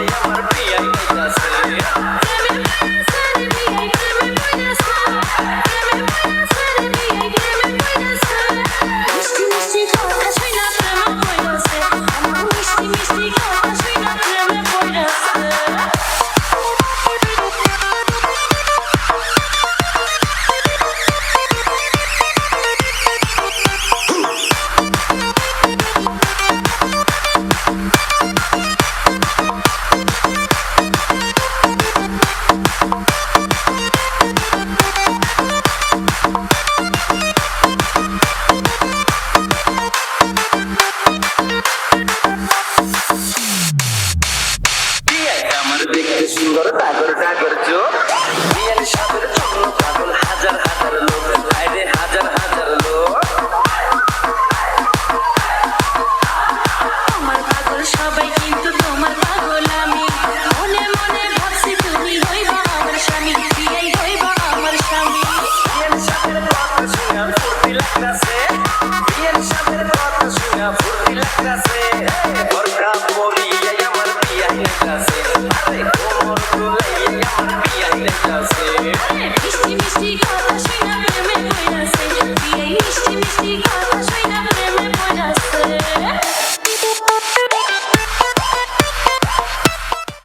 Maria, Maria. সুন্দর টাগর টাগর চোখ peer সাথে জন্য পাগল হাজার হাজার লোক। আরে হাজার হাজার লোক। আমার পাগল সবাই কিন্তু তোমার পাগল আমি। মনে মনে ভাবছি তুমি হইবা আমার স্বামী বিয়াই হইবা আমার স্বামী। পিয়ার সাথে কথা শুনা ফুর্তি লাগতাছে। পিয়ার সাথে কথা শুনা ফুর্তি লাগতাছে। বরকা পরিয়া y al deshacer.